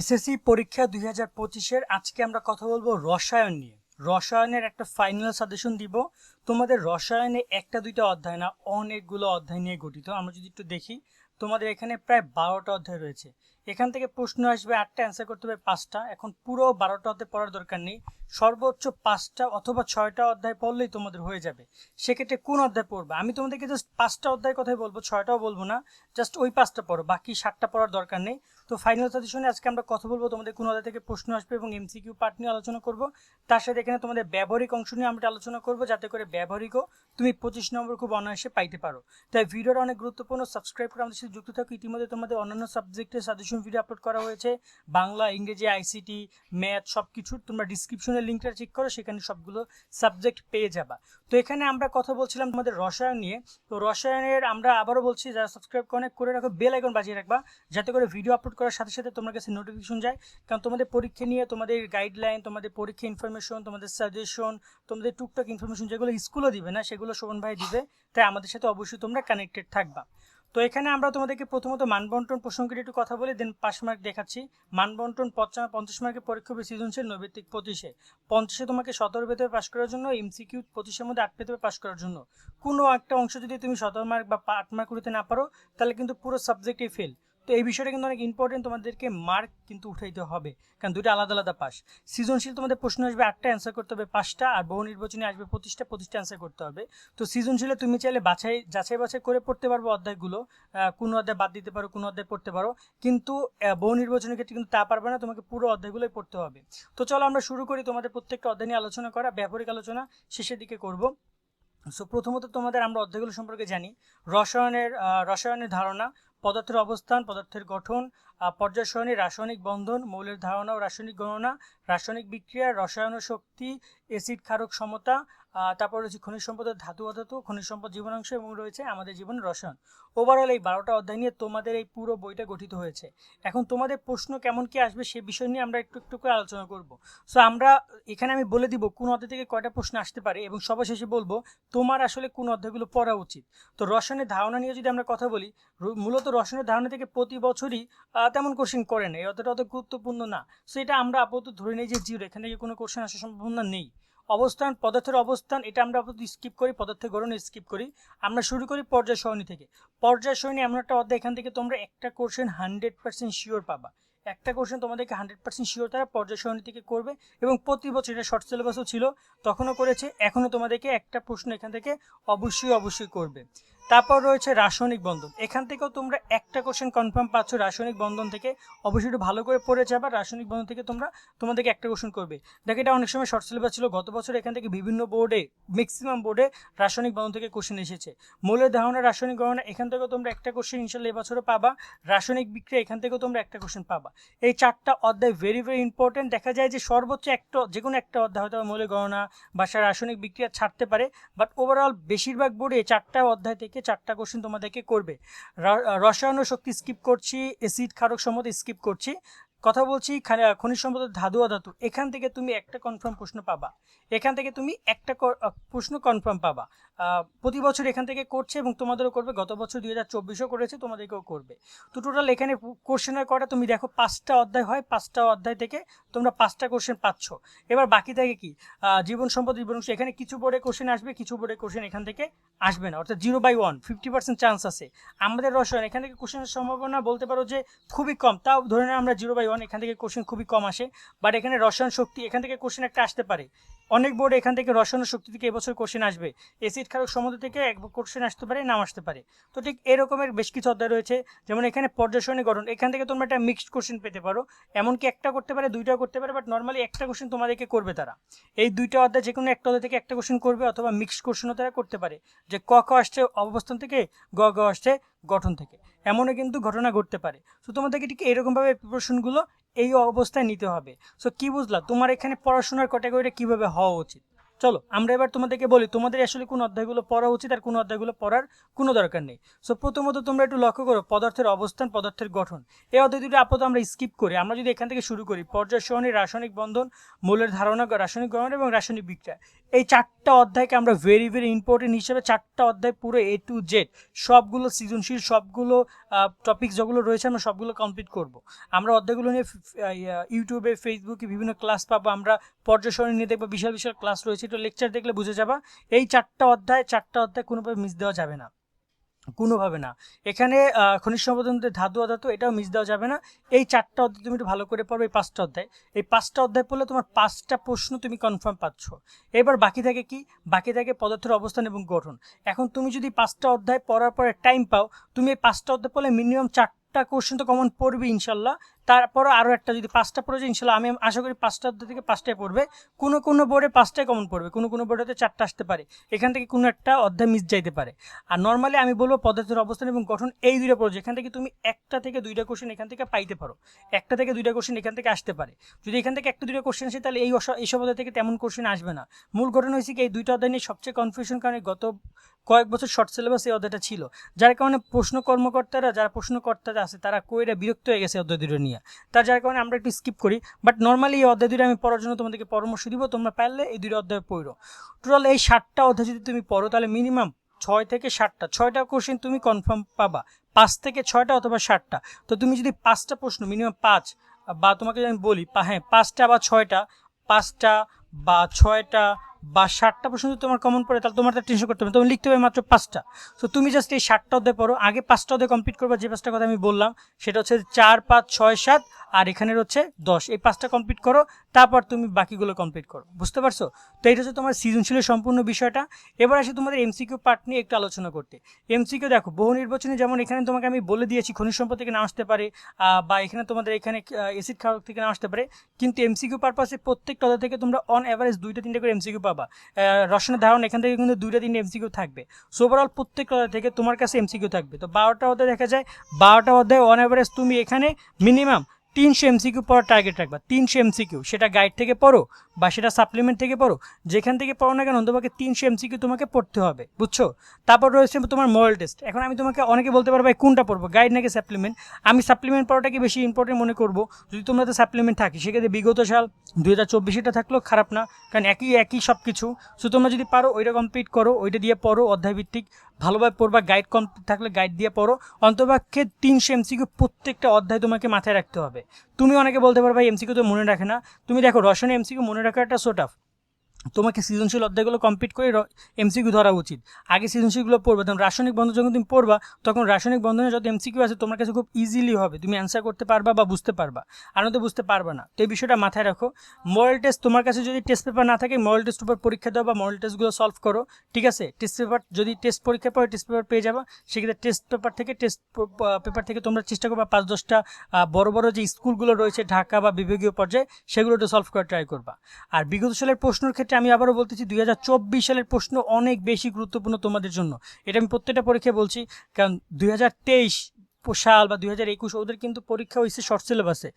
SSC পরীক্ষা দুই হাজার পঁচিশের, আজকে আমরা কথা বলব রসায়ন নিয়ে। রসায়নের একটা ফাইনাল সাজেশন দিব। তোমাদের রসায়নে একটা দুইটা অধ্যায় না, অনেকগুলো অধ্যায় নিয়ে গঠিত। আমরা যদি একটু দেখি, তোমাদের এখানে প্রায় বারোটা অধ্যায় রয়েছে। এখান থেকে প্রশ্ন আসবে, আটটা অ্যান্সার করতে হবে, পাঁচটা। এখন পুরো বারোটা অধ্যায় পড়ার দরকার নেই। সর্বোচ্চ পাঁচটা অথবা ছয়টা অধ্যায় পড়লেই তোমাদের হয়ে যাবে। সেক্ষেত্রে কোন অধ্যায় পড়বে? আমি তোমাদেরকে জাস্ট পাঁচটা অধ্যায়ের কথাই বলব, ছয়টাও বলব না জাস্ট ওই পাঁচটা পড়ো। বাকি সাতটা পড়ার দরকার নেই। তো ফাইনাল সাজেশনে আজকে আমরা কথা বলব, তোমাদের কোন অধ্যায় থেকে প্রশ্ন আসবে এবং এমসিকিউ পার্ট নিয়ে আলোচনা করব। তার সাথে এখানে তোমাদের ব্যবহারিক অংশ নিয়ে আমরা আলোচনা করব, যাতে করে ব্যবহারিকও তুমি পঁচিশ নম্বর খুব অনায়াসে পাইতে পারো। তাই ভিডিওটা অনেক গুরুত্বপূর্ণ সাবস্ক্রাইব করে আমাদের সাথে যুক্ত থাকো। ইতিমধ্যে তোমাদের অন্যান্য সাবজেক্টের সাজেশন ভিডিও আপলোড করা হয়েছে। বাংলা, ইংরেজি আইসিটি ম্যাথ সব কিছুর তোমরা ডিসক্রিপশনের লিঙ্কটা চেক করো, সেখানে সবগুলো সাবজেক্ট পেয়ে যাবা। তো এখানে আমরা কথা বলছিলাম তোমাদের রসায়ন নিয়ে। তো রসায়নের আমরা আবারও বলছি, যারা সাবস্ক্রাইব করে করে রাখো বেল আইকন বাজিয়ে রাখবা, যাতে করে ভিডিও আপলোড করার সাথে সাথে তোমার কাছে নোটিফিকেশন যায়। কারণ তোমাদের পরীক্ষা নিয়ে তোমাদের গাইডলাইন তোমাদের পরীক্ষা ইনফরমেশন তোমাদের সাজেশন তোমাদের টুকটাক ইনফরমেশন যেগুলো স্কুলও দিবে না, সেগুলো শোভন ভাই দিবে। তাই আমাদের সাথে অবশ্যই তোমরা কানেক্টেড থাকবা। তো এখানে আমরা তোমাদেরকে প্রথমত মানবন্টন প্রসঙ্গে একটু কথা বলি দেন পাঁচ মার্ক দেখাচ্ছি। মানবন্টন পঞ্চাশ পঞ্চাশ মার্কের পরীক্ষা হবে সৃজনশীল নৈবিত্তিক পঁচিশে। পঞ্চাশে তোমাকে সতেরো ভেতরে পাশ করার জন্য এমসিকিউ পঁচিশের মধ্যে আট পেতে পাশ করার জন্য। কোনো একটা অংশ যদি তুমি সতেরো মার্ক বা আট মার্ক করতে না পারো, তাহলে কিন্তু পুরো সাবজেক্টই ফেল তো এই বিষয়টা কিন্তু অনেক ইম্পর্টেন্ট তোমাদেরকে মার্ক কিন্তু উঠাইতে হবে। কারণ দুটো আলাদা আলাদা পাস সৃজনশীল তোমাদের প্রশ্ন আসবে, আটটা অ্যান্সার করতে হবে, পাঁচটা, আর বহু নির্বাচনে আসবে, পঁচিশটা পঁচিশটা অ্যান্সার করতে হবে। তো সৃজনশীলে তুমি চাইলে বাছাই, যাচাই বাছাই করে পড়তে পারব অধ্যায়গুলো। কোনো অধ্যায় বাদ দিতে পারো, কোনো অধ্যায় পড়তে পারো। কিন্তু বহু নির্বাচনের ক্ষেত্রে কিন্তু তা পারবে না, তোমাকে পুরো অধ্যায়গুলোই পড়তে হবে। তো চলো আমরা শুরু করি তোমাদের প্রত্যেকটা অধ্যায় নিয়ে আলোচনা করা ব্যবহারিক আলোচনা শেষের দিকে করব। সো প্রথমত তোমাদের আমরা অধ্যায়গুলো সম্পর্কে জানি। রসায়নের রসায়নের ধারণা পদার্থের অবস্থান পদার্থের গঠন পর্যায় সরণী, রাসায়নিক বন্ধন, মৌলের ধারণা ও রাসায়নিক গণনা, রাসায়নিক বিক্রিয়া, রসায়ন শক্তি এসিড ক্ষারক সমতা তারপর রয়েছে খনিজ সম্পদের ধাতু অধাতু খনিজ সম্পদ জীবনাংশ এবং রয়েছে আমাদের জীবন রসায়ন। ওভারঅল এই বারোটা অধ্যায় নিয়ে তোমাদের এই পুরো বইটা গঠিত হয়েছে। এখন তোমাদের প্রশ্ন কেমন কি আসবে সে বিষয় নিয়ে আমরা একটু একটু করে আলোচনা করব। সো আমরা এখানে আমি বলে দিব কোন অধ্যায় থেকে কয়টা প্রশ্ন আসতে পারে এবং সর্বশেষে বলব তোমার আসলে কোন অধ্যায়গুলো পড়া উচিত। তো রসায়নের ধারণা নিয়ে যদি আমরা কথা বলি মূলত রসায়নের ধারণা থেকে প্রতি বছরই তেমন কোশ্চেন করে না অতটা অত গুরুত্বপূর্ণ না। সো এটা আমরা আপাতত ধরে নিই যে জিরো, এখান থেকে কোনো কোশ্চেন আসার সম্ভাবনা নেই। অবস্থান, পদার্থের অবস্থান, এটা আমরা আপাতত স্কিপ করি, পদার্থের গঠন স্কিপ করি। আমরা শুরু করি পর্যায় সরণী থেকে। পর্যায় সরণী এমন একটা অধ্যায়, এখান থেকে তোমরা একটা কোশ্চেন হান্ড্রেড পার্সেন্ট শিওর পাবা। একটা কোশ্চেন তোমাদেরকে হান্ড্রেড পার্সেন্ট শিওর তারা পর্যায় সরণী থেকে করবে এবং প্রতি বছর, এটা শর্ট সিলেবাসও ছিল, তখনও করেছে, এখনও তোমাদেরকে একটা প্রশ্ন এখান থেকে অবশ্যই অবশ্যই করবে। তারপর রয়েছে রাসায়নিক বন্ধন। এখান থেকেও তোমরা একটা কোশ্চেন কনফার্ম পাচ্ছ রাসায়নিক বন্ধন থেকে। অবশ্যই একটু ভালো করে পড়ে যাবা, রাসায়নিক বন্ধন থেকে তোমরা তোমাদেরকে একটা কোশ্চেন করবে। দেখো, এটা অনেক সময় শর্ট সিলেবাস ছিল, গত বছর এখান থেকে বিভিন্ন বোর্ডে ম্যাক্সিমাম বোর্ডে রাসায়নিক বন্ধন থেকে কোশ্চেন এসেছে। মৌলের ধারণা, রাসায়নিক গণনা, এখান থেকেও তোমরা একটা কোশ্চেন ইনশাল্লাহ এবছরও পাবা। রাসায়নিক বিক্রিয়া, এখান থেকেও তোমরা একটা কোশ্চেন পাবা। এই চারটা অধ্যায় ভেরি ভেরি ইম্পর্টেন্ট দেখা যায় যে সর্বোচ্চ একটা যে কোনো একটা অধ্যায় হয়তো মৌলের গণনা বা রাসায়নিক বিক্রিয়া ছাড়তে পারে বাট ওভারঅল বেশিরভাগ বোর্ডে চারটা অধ্যায় থেকে চারটা কোশ্চেন তোমাদেরকে করবে। রসায়ন শক্তি স্কিপ করছি অ্যাসিড ক্ষারক সম্মত স্কিপ করছি। কথা বলছি খনিজ সম্পদের ধাতু অধাতু। এখান থেকে তুমি একটা কনফার্ম প্রশ্ন পাবা। এখান থেকে তুমি একটা প্রশ্ন কনফার্ম পাবা। প্রতি বছর এখান থেকে করছে এবং তোমাদেরও করবে। গত বছর দুই হাজার চব্বিশও করেছে, তোমাদেরকেও করবে। তো টোটাল এখানে কোশ্চেনের কটা তুমি দেখো, পাঁচটা অধ্যায় হয়। পাঁচটা অধ্যায় থেকে তোমরা পাঁচটা কোশ্চেন পাচ্ছ। এবার বাকি থাকে কি? জীবন সম্পদ, জীবন এখানে কিছু বোর্ডে কোশ্চেন আসবে, কিছু বোর্ডে কোশ্চেন এখান থেকে আসবে না। অর্থাৎ zero by one fifty percent chance আছে। আমাদের রসায়ন, এখান থেকে কোশ্চেনের সম্ভাবনা বলতে পারো যে খুবই কম। তাও ধরে আমরা জিরো বাই ওয়ান এখান থেকে কোশ্চেন খুবই কম আসে। বাট এখানে রসায়ন শক্তি, এখান থেকে কোশ্চেন একটা আসতে পারে। অনেক বোর্ড এখান থেকে রসায়ন শক্তি থেকে এবছর কোশ্চেন আসবে। এসিড ক্ষারক সমুদ্র থেকে এক কোশ্চেন আসতে পারে নাম আসতে পারে। তো ঠিক এরকমের বেশ কিছু অধ্যায় রয়েছে। যেমন এখানে পর্যায়সরণী গঠন, এখান থেকে তোমরা একটা মিক্সড কোশ্চেন পেতে পারো। এমনকি একটা করতে পারে, দুইটাও করতে পারে বাট নর্মালি একটা কোশ্চেন তোমাদেরকে করবে তারা। এই দুইটা অধ্যায় যে কোনো একটা অধ্যায় থেকে একটা কোশ্চেন করবে অথবা মিক্সড কোশ্চেনও তারা করতে পারে। যে ক ক আসছে অবস্থান থেকে, গ গ আসছে গঠন থেকে। এমনও কিন্তু ঘটনা ঘটতে পারে। সো তোমাদেরকে ঠিক এরকমভাবে প্রিপারেশনগুলো এই অবস্থায় নিতে হবে। সো কি বুঝলা? তোমার এখানে পড়াশোনার ক্যাটাগরিটা কীভাবে হওয়া উচিত? চলো, আমরা এবার তোমাদেরকে বলি, তোমাদের আসলে কোন অধ্যায়গুলো পড়া উচিত আর কোন অধ্যায়গুলো পড়ার কোনো দরকার নেই। সো প্রথমত তোমরা একটু লক্ষ্য করো, পদার্থের অবস্থান, পদার্থের গঠন। এই অধ্যায় দুটো আপাতত আমরা স্কিপ করি। আমরা যদি এখান থেকে শুরু করি পর্যায় রাসায়নিক বন্ধন, মূলের ধারণা, রাসায়নিক গঠন এবং রাসায়নিক বিক্রিয়া। এই চারটা অধ্যায়কে আমরা ভেরি ভেরি ইম্পর্টেন্ট হিসেবে চারটা অধ্যায় পুরো এ টু জেড সবগুলো সৃজনশীল, সবগুলো টপিক যেগুলো রয়েছে আমরা সবগুলো কমপ্লিট করব। আমরা অধ্যায়গুলো নিয়ে ইউটিউবে ফেসবুকে বিভিন্ন ক্লাস পাবো, আমরা পর্যায় নিয়ে দেখব, বিশাল বিশাল ক্লাস রয়েছে, একটু লেকচার দেখলে বুঝে যাবা। এই চারটা অধ্যায় চারটা অধ্যায় কোনোভাবে মিস দেওয়া যাবে না। কোনোভাবে না। এখানে খনিজ সম্পদের ধাতু অধাতু, এটাও মিস দেওয়া যাবে না। এই চারটা অধ্যায় তুমি একটু ভালো করে পড়বে এই পাঁচটা অধ্যায়। এই পাঁচটা অধ্যায় পড়লে তোমার পাঁচটা প্রশ্ন তুমি কনফার্ম পাচ্ছ। এবার বাকি থাকে কি? বাকি থাকে পদার্থের অবস্থান এবং গঠন। এখন তুমি যদি পাঁচটা অধ্যায় পড়ার পরে টাইম পাও, তুমি এই পাঁচটা অধ্যায় পড়লে মিনিমাম চারটা কোশ্চেন তো কমন পড়বে ইনশাল্লাহ। তারপরও আরও একটা যদি পাঁচটা পড়ে যায় ইনশাল্লাহ আমি আশা করি পাঁচটা অধ্যায় থেকে পাঁচটায় পড়বে। কোনো কোনো বোর্ডে পাঁচটায় কমন পড়বে, কোনো কোনো বোর্ডে চারটা আসতে পারে। এখান থেকে কোনো একটা অধ্যায় মিস যাইতে পারে। আর নর্মালি আমি বলব পদার্থের অবস্থান এবং গঠন, এই দুইটা পড়ো এখান থেকে তুমি একটা থেকে দুইটা কোশ্চেন এখান থেকে পাইতে পারো। একটা থেকে দুইটা কোশ্চেন এখান থেকে আসতে পারে। যদি এখান থেকে একটা দুইটা কোশ্চেন আসে, তাহলে এই এইসব অধ্যায় থেকে তেমন কোশ্চেন আসবে না। মূল ঘটনা হয়েছে কি, এই দুইটা অধ্যায় নিয়ে সবচেয়ে কনফিউশন কারণে গত কয়েক বছর শর্ট সিলেবাস এই অধ্যায়টা ছিল। যার কারণে প্রশ্ন কর্মকর্তারা, যারা প্রশ্নকর্তারা আছে, তারা কইরা বিরক্ত হয়ে গেছে অধ্যায় দুটো নিয়ে। তার যার কারণে আমরা একটু স্কিপ করি বাট নর্মালি এই অধ্যায় দুটো আমি পড়ার জন্য তোমাদেরকে পরামর্শ দিব, তোমরা পারলে এই দুটো অধ্যায় পড়ো। টোটাল এই ষাটটা অধ্যায় যদি তুমি পড়ো, তাহলে মিনিমাম ছয় থেকে ষাটটা ছয়টা কোশ্চেন তুমি কনফার্ম পাবা, পাঁচ থেকে ছয়টা অথবা ষাটটা তো তুমি যদি পাঁচটা প্রশ্ন মিনিমাম পাঁচ, বা তোমাকে আমি বলি হ্যাঁ পাঁচটা বা ছয়টা, পাঁচটা বা ছয়টা বা ষাটটা প্রশ্ন যদি তোমার কমন পড়ে, তাহলে তোমার তো টেনশন করতে হবে না। তুমি লিখতে হবে মাত্র পাঁচটা। তো তুমি জাস্ট এই ষাটটা অধ্যায় পড়ো। আগে পাঁচটা অধ্যায় কমপ্লিট করবা, যে পাঁচটা কথা আমি বললাম, সেটা হচ্ছে চার, পাঁচ, ছয়, সাত, আর এখানের হচ্ছে দশ। এই পাঁচটা কমপ্লিট করো, তারপর তুমি বাকিগুলো কমপ্লিট করো। বুঝতে পারছ? তো এটা হচ্ছে তোমার সৃজনশীলের সম্পূর্ণ বিষয়টা। এবার আসে তোমাদের এমসিকিউ পার্ট নিয়ে একটু আলোচনা করতে। এমসিকিউ দেখো, বহু নির্বাচনে যেমন এখানে তোমাকে আমি বলে দিয়েছি, খনিজ সম্পদ থেকে নাম আসতে পারে বা এখানে তোমাদের এখানে এসিড খাওয়া থেকে নাম আসতে পারে। কিন্তু এমসিকিউ পারপাসে প্রত্যেকটা থেকে তোমরা অন অ্যাভারেজ দুইটা, তিনটে করে এমসিকিউ পাবা। আহ, রসনের ধারণ এখান থেকে কিন্তু দুইটা তিনটে এমসিকিউ থাকবে। সো ওভারঅল প্রত্যেক থেকে তোমার কাছে এমসিকিউ থাকবে। তো বারোটা অধ্যায় দেখা যায় বারোটা অধ্যায় অন অ্যাভারেজ তুমি এখানে মিনিমাম তিনশো এমসিকিউ পড়ার টার্গেট রাখবা, তিনশো এমসিকিউ। সেটা গাইড থেকে পড়ো বা সেটা সাপ্লিমেন্ট থেকে পড়ো, যেখান থেকে পড়ো না কেন তোমাকে তিনশো এমসিকিউ তোমাকে পড়তে হবে, বুঝছ? তারপর রয়েছে তোমার মরাল টেস্ট এখন আমি তোমাকে অনেকে বলতে পারব ভাই, কোনটা পড়ব? গাইড নাকি সাপ্লিমেন্ট আমি সাপ্লিমেন্ট পড়াটাকে বেশি ইম্পর্টেন্ট মনে করব? যদি তোমরা তো সাপ্লিমেন্ট থাকে, সেক্ষেত্রে বিগত সাল দুই হাজার চব্বিশেটা থাকলেও খারাপ না, কারণ একই একই সব কিছু সো তোমরা যদি পারো, ওইটা কমপ্লিট করো, ওইটা দিয়ে পড়ো অধ্যায়ভিত্তিক। ভালোভাবে পড়বা গাইড কমপ্লিট থাকলে গাইড দিয়ে পড়ো। অন্তপক্ষে তিনশো এমসিকিউ প্রত্যেকটা অধ্যায় তোমাকে মাথায় রাখতে হবে। তুমি অনেকে বলতে পারবে ভাই এমসিকিউ তো মনে রাখে না। তুমি দেখো রসনে এমসিকিউ মনে রাখা সোট অফ তোমাকে সৃজনশীল অধ্যায়গুলো কমপ্লিট করে এমসিকিউ ধরা উচিত। আগে সৃজনশীলগুলো পড়বে, তখন রাসায়নিক বন্ধন যখন তুমি পড়বা, তখন রাসায়নিক বন্ধনে যত এমসিকিউ আছে, তোমার কাছে খুব ইজিলি হবে। তুমি অ্যান্সার করতে পারবা বা বুঝতে পারবা। আর নয়তো বুঝতে পারবা না। তো এই বিষয়টা মাথায় রাখো। মরাল টেস্ট তোমার কাছে যদি টেস্ট পেপার না থাকে মরাল টেস্ট উপর পরীক্ষা দাও বা মরাল টেস্টগুলো সলভ করো, ঠিক আছে? টেস্ট পেপার যদি টেস্ট পরীক্ষা পরে টেস্ট পেপার পেয়ে যাবা। সেক্ষেত্রে টেস্ট পেপার থেকে টেস্ট পেপার থেকে তোমরা চেষ্টা করবা পাঁচ, দশটা বড় বড় যে স্কুলগুলো রয়েছে, ঢাকা বা বিভাগীয় পর্যায়ে সেগুলো একটু সলভ করার ট্রাই করবা। আর বিগত সালের প্রশ্নের ক্ষেত্রে আমি আবারও বলতেছি, দুই হাজার চব্বিশ সালের প্রশ্ন অনেক বেশি গুরুত্বপূর্ণ তোমাদের জন্য। এটা আমি প্রত্যেকটা পরীক্ষায় বলছি, কারণ দুই হাজার তেইশ সাল বা দুই হাজার একুশ ওদের কিন্তু পরীক্ষা হয়েছে শর্ট সিলেবাসে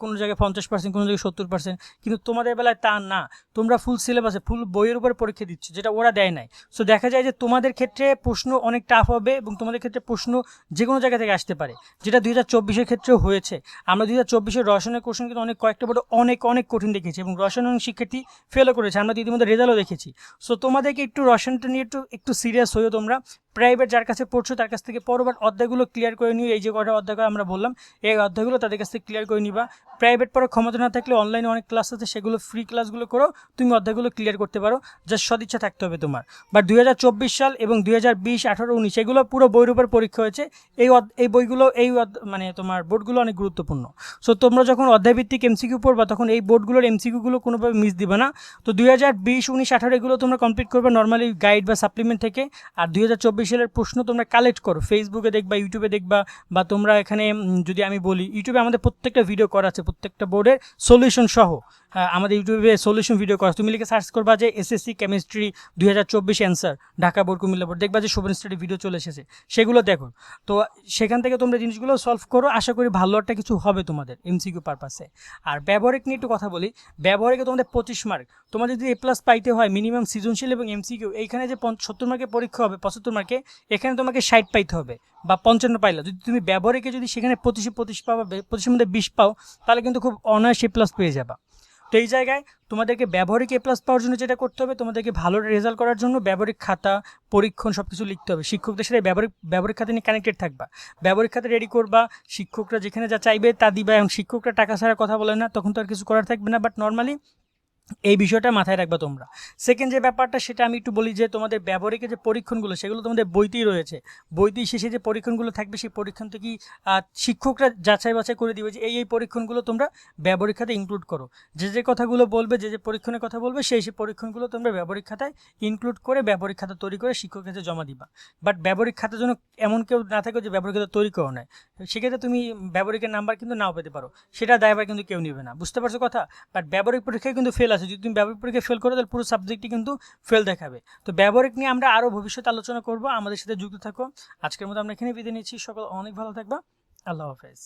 কোনো জায়গায় পঞ্চাশ পার্সেন্ট কোনো জায়গায় সত্তর পার্সেন্ট কিন্তু তোমাদের বেলায় তা না। তোমরা ফুল সিলেবাসে ফুল বইয়ের উপরে পরীক্ষা দিচ্ছ, যেটা ওরা দেয় নাই। সো দেখা যায় যে তোমাদের ক্ষেত্রে প্রশ্ন অনেক টাফ হবে এবং তোমাদের ক্ষেত্রে প্রশ্ন যে কোনো জায়গা থেকে আসতে পারে, যেটা দুই হাজার চব্বিশের ক্ষেত্রেও হয়েছে। আমরা দুই হাজার চব্বিশের রসায়নের কোশ্চেন কিন্তু অনেক, কয়েকটা বোর্ড অনেক অনেক কঠিন দেখেছি এবং রসায়ন শিক্ষার্থী ফেলও করেছে। আমরা তো ইতিমধ্যে রেজাল্টও দেখেছি। সো তোমাদেরকে একটু রসায়নটা নিয়ে একটু একটু সিরিয়াস হয়েও তোমরা। প্রাইভেট যার কাছে পড়ছো, তার কাছ থেকে পরবার অধ্যায়গুলো ক্লিয়ার করে নিও। এই যে কটা অধ্যায় আমরা বললাম, এই অধ্যায়গুলো তাদের কাছ থেকে ক্লিয়ার করে নিবা। প্রাইভেট পড়ার ক্ষমতা না থাকলে অনলাইনে অনেক ক্লাস আছে, সেগুলো ফ্রি ক্লাসগুলো করো, তুমি অধ্যায়গুলো ক্লিয়ার করতে পারো জাস্ট সদিচ্ছা থাকতে হবে তোমার। বাট দুই সাল এবং দুই হাজার বিশ আঠারো উনিশ, এগুলো পুরো বইয়ের উপর পরীক্ষা হয়েছে। এই এই বইগুলো, এই মানে তোমার বোর্ডগুলো অনেক গুরুত্বপূর্ণ। সো তোমরা যখন অধ্যায়ভিত্তিক এমসিকিউ পড়বা, তখন এই বোর্ডগুলোর এমসিকিউগুলো কোনোভাবে মিস দিবে না। তো দুই হাজার বিশ উনিশ আঠারো এগুলো তোমরা কমপ্লিট করবে নর্মালি গাইড বা সাপ্লিমেন্ট থেকে। আর দুই হাজার চব্বিশ সালের প্রশ্ন তোমরা কালেক্ট করো। ফেসবুকে দেখবা ইউটিউবে দেখবা বা তোমরা এখানে যদি আমি বলি ইউটিউবে আমাদের প্রত্যেকটা ভিডিও করা আছে, প্রত্যেকটা বোর্ডের সলিউশন সহ। আমাদের ইউটিউবে সলিউশন ভিডিও করা তুমি লিখে সার্চ করবা যে এসএসসি কেমিস্ট্রি দুই হাজার চব্বিশ answer Dhaka board Comilla board দেখবা যে শোভন স্টাডি ভিডিও চলে এসেছে। সেগুলো দেখো। তো সেখান থেকে তোমরা জিনিসগুলো সলভ করো। আশা করি ভালো একটা কিছু হবে তোমাদের এমসিকিউ পারপাসে আর ব্যবহারিক নিয়ে একটু কথা বলি। ব্যবহারিকে তোমাদের পঁচিশ মার্ক তোমাদের যদি এ প্লাস পাইতে হয় মিনিমাম সৃজনশীল এবং এমসিকিউ এইখানে যে সত্তর মার্কের পরীক্ষা হবে, পঁচাত্তর মার্কে এখানে তোমাকে ষাট পাইতে হবে বা পঞ্চান্ন পাইলা। যদি তুমি ব্যবহারিকে যদি সেখানে পঁচিশে পঁচিশ পাও বা পঁচিশের মধ্যে বিশ পাও, তাহলে কিন্তু খুব অনায়াসে প্লাস পেয়ে যাবা। তো এই জায়গায় তোমাদেরকে ব্যবহারিক এ প্লাস পাওয়ার জন্য যেটা করতে হবে, তোমাদেরকে ভালো রেজাল্ট করার জন্য ব্যবহারিক খাতা, পরীক্ষণ সব কিছু লিখতে হবে। শিক্ষকদের সাথে ব্যবহারিক ব্যবহারিক খাতা নিয়ে কানেক্টেড থাকবা। ব্যবহারিক খাতা রেডি করবা, শিক্ষকরা যেখানে যা চাইবে তা দিবা, এবং শিক্ষকরা টাকা ছাড়া কথা বলে না, তখন তো আর কিছু করার থাকবে না বাট নর্মালি এই বিষয়টা মাথায় রাখবা তোমরা। সেকেন্ড যে ব্যাপারটা, সেটা আমি একটু বলি যে, তোমাদের ব্যবহারিক যে পরীক্ষণগুলো, সেগুলো তোমাদের বইতেই রয়েছে। বইতেই শেষে যে পরীক্ষণগুলো থাকবে, সেই পরীক্ষণ থেকেই শিক্ষকরা যাচাই বাছাই করে দিবে যে, এই এই পরীক্ষণগুলো তোমরা ব্যবহারিক খাতে ইনক্লুড করো। যে যে কথাগুলো বলবে, যে যে পরীক্ষণের কথা বলবে, সেই সেই পরীক্ষণগুলো তোমরা ব্যবহারিক খাতায় ইনক্লুড করে, ব্যবহারিক খাতা তৈরি করে শিক্ষকের কাছে জমা দিবা। বাট ব্যবহারিক খাতার জন্য এমন কেউ না থাকে যে ব্যবহারিক খাতা তৈরি করো নয় সেক্ষেত্রে তুমি ব্যবহারিকের নাম্বার কিন্তু নাও পেতে পারো। সেটা দায়ভার কিন্তু কেউ নেবে না। বুঝতে পারছ কথা? বাট ব্যবহারিক পরীক্ষায় কিন্তু ফেল আছে। যদি তুমি ব্যবহারিক পরীক্ষায় ফেল করো, তাহলে পুরো সাবজেক্টই কিন্তু ফেল দেখাবে। তো ব্যবহারিক নিয়ে আমরা আরও ভবিষ্যতে আলোচনা করব। আমাদের সাথে যুক্ত থাকো। আজকের মতো আমরা এখানে বিদায় নিচ্ছি। সকল অনেক ভালো থাকবা। আল্লাহ হাফেজ।